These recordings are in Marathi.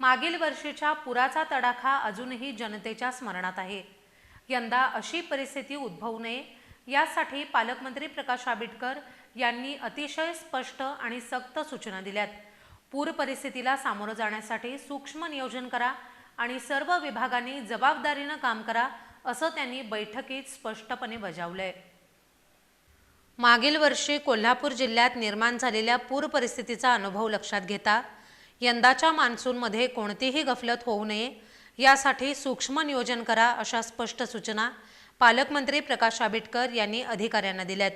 मागील वर्षीच्या पुराचा तडाखा अजूनही जनतेच्या स्मरणात आहे. यंदा अशी परिस्थिती उद्भवू नये यासाठी पालकमंत्री प्रकाश आंबेडकर यांनी अतिशय स्पष्ट आणि सक्त सूचना दिल्यात. पूर परिस्थितीला सामोरं जाण्यासाठी सूक्ष्म नियोजन करा आणि सर्व विभागांनी जबाबदारीनं काम करा असं त्यांनी बैठकीत स्पष्टपणे बजावलंय. मागील वर्षी कोल्हापूर जिल्ह्यात निर्माण झालेल्या पूर परिस्थितीचा अनुभव लक्षात घेता यंदाच्या मान्सूनमध्ये कोणतीही गफलत होऊ नये. यासाठी सूक्ष्म नियोजन करा अशा स्पष्ट सूचना पालकमंत्री प्रकाश आंबेडकर यांनी अधिकाऱ्यांना दिल्यात.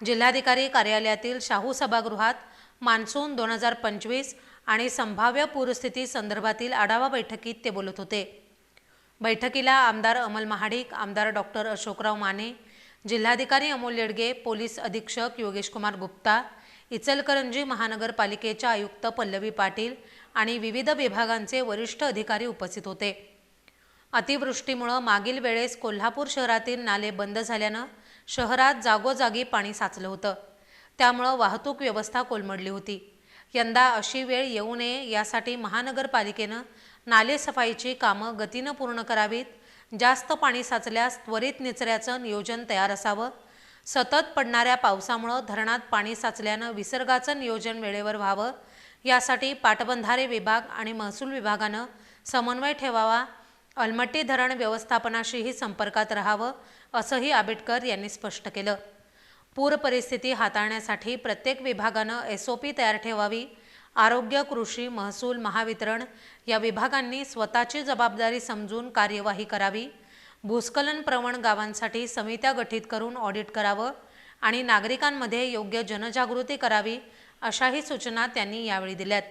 जिल्हाधिकारी कार्यालयातील शाहू सभागृहात मान्सून दोन हजार पंचवीस आणि संभाव्य पूरस्थिती संदर्भातील आढावा बैठकीत ते बोलत होते. बैठकीला आमदार अमल महाडिक आमदार डॉक्टर अशोकराव माने जिल्हाधिकारी अमोल येडगे पोलीस अधीक्षक योगेश कुमार गुप्ता इचलकरंजी महानगरपालिकेच्या आयुक्त पल्लवी पाटील आणि विविध विभागांचे वरिष्ठ अधिकारी उपस्थित होते. अतिवृष्टीमुळं मागील वेळेस कोल्हापूर शहरातील नाले बंद झाल्यानं शहरात जागोजागी पाणी साचलं होतं. त्यामुळं वाहतूक व्यवस्था कोलमडली होती. यंदा अशी वेळ येऊ नये यासाठी महानगरपालिकेनं नालेसफाईची कामं गतीनं पूर्ण करावीत जास्त पाणी साचल्यास त्वरित निचऱ्याचं नियोजन तयार असावं सतत पडणाऱ्या पावसामुळं धरणात पाणी साचल्यानं विसर्गाचं नियोजन वेळेवर व्हावं. यासाठी पाटबंधारे विभाग आणि महसूल विभागानं समन्वय ठेवावा अलमट्टी धरण व्यवस्थापनाशीही संपर्कात राहावं असंही आंबेडकर यांनी स्पष्ट केलं. पूर परिस्थिती हाताळण्यासाठी प्रत्येक विभागानं एस ओ पी तयार ठेवावी. आरोग्य कृषी महसूल महावितरण या विभागांनी स्वतःची जबाबदारी समजून कार्यवाही करावी. भूस्खलन प्रवण गावांसाठी समित्या गठीत करून ऑडिट करावं आणि नागरिकांमध्ये योग्य जनजागृती करावी अशाही सूचना त्यांनी यावेळी दिल्यात.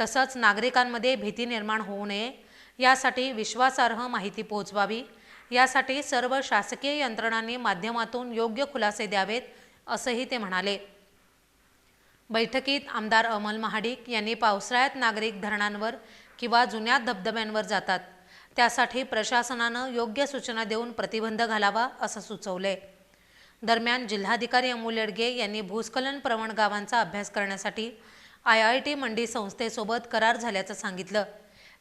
तसंच नागरिकांमध्ये भीती निर्माण होऊ नये यासाठी विश्वासार्ह माहिती पोहोचवावी यासाठी सर्व शासकीय यंत्रणांनी माध्यमातून योग्य खुलासे द्यावेत असंही ते म्हणाले. बैठकीत आमदार अमल महाडिक यांनी पावसाळ्यात नागरिक धरणांवर किंवा जुन्या धबधब्यांवर जातात. त्यासाठी प्रशासनानं योग्य सूचना देऊन प्रतिबंध घालावा असं सुचवलंय. दरम्यान जिल्हाधिकारी अमोल येडगे यांनी भूस्खलन प्रवण गावांचा अभ्यास करण्यासाठी आय आय टी मंडी संस्थेसोबत करार झाल्याचं सांगितलं.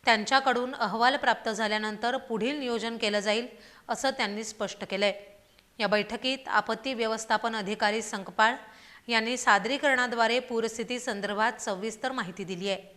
त्यांच्याकडून अहवाल प्राप्त झाल्यानंतर पुढील नियोजन केलं जाईल असं त्यांनी स्पष्ट केलंय. या बैठकीत आपत्ती व्यवस्थापन अधिकारी संकपाळ यांनी सादरीकरणाद्वारे पूरस्थिती संदर्भात सविस्तर माहिती दिली आहे